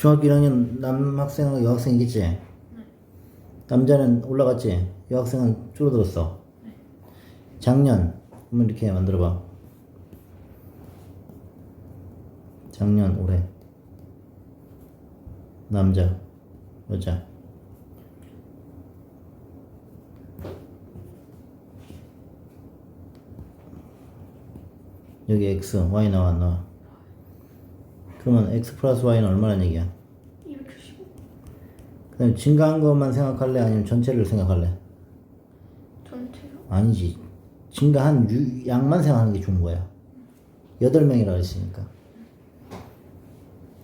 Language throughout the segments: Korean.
중학교 1학년 남학생하고 여학생이겠지? 남자는 올라갔지? 여학생은 줄어들었어. 작년, 한번 이렇게 만들어봐. 작년, 올해. 남자, 여자. 여기 x, y 나와, 안 나와? 그러면 x 플러스 y는 얼마란 얘기야? 275 그다음 증가한 것만 생각할래? 아니면 전체를 생각할래? 전체요? 아니지. 증가한 유, 양만 생각하는 게 좋은 거야. 8명이라고 했으니까.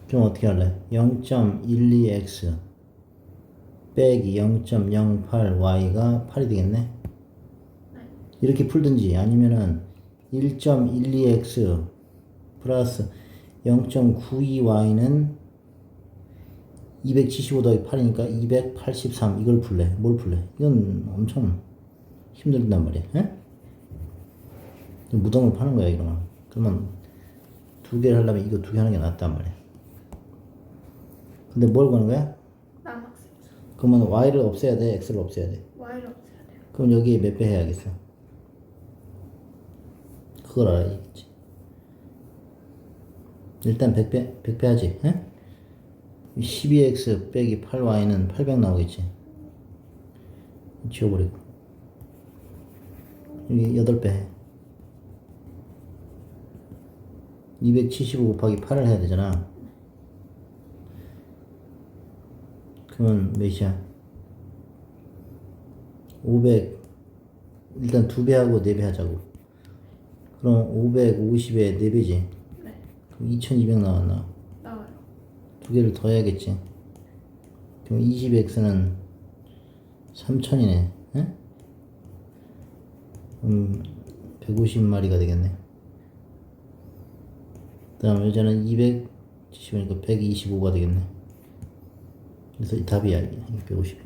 그럼 어떻게 할래? 0.12x 빼기 0.08y가 8이 되겠네? 이렇게 풀든지 아니면은 1.12x 플러스 0.92y는 275 더하기 8이니까 283 이걸 풀래. 뭘 풀래? 이건 엄청 힘들단 말이야. 에? 무덤을 파는 거야 이러면. 그러면 두 개를 하려면 이거 두 개 하는 게 낫단 말이야. 근데 뭘 거는 거야? 남학생 그러면 y를 없애야 돼, x를 없애야 돼. Y를 없애야 돼요 그럼 여기에 몇 배 해야겠어? 그걸 알아야겠지. 일단 100배, 100배 하지, 에? 12x 빼기 8y는 800 나오겠지. 지워버리고. 여기 8배 해. 275 곱하기 8을 해야 되잖아. 그러면 몇이야? 500 일단 두배 하고 네배 하자고. 그럼 550에 네 배지. 네 그럼 2200 나왔나? 나와요 두 개를 더 해야겠지. 그럼 20x는 3000이네. 응? 음, 150마리가 되겠네. 그 다음 여자는 270이니까 125가 되겠네. 그래서 이 답이야, 150.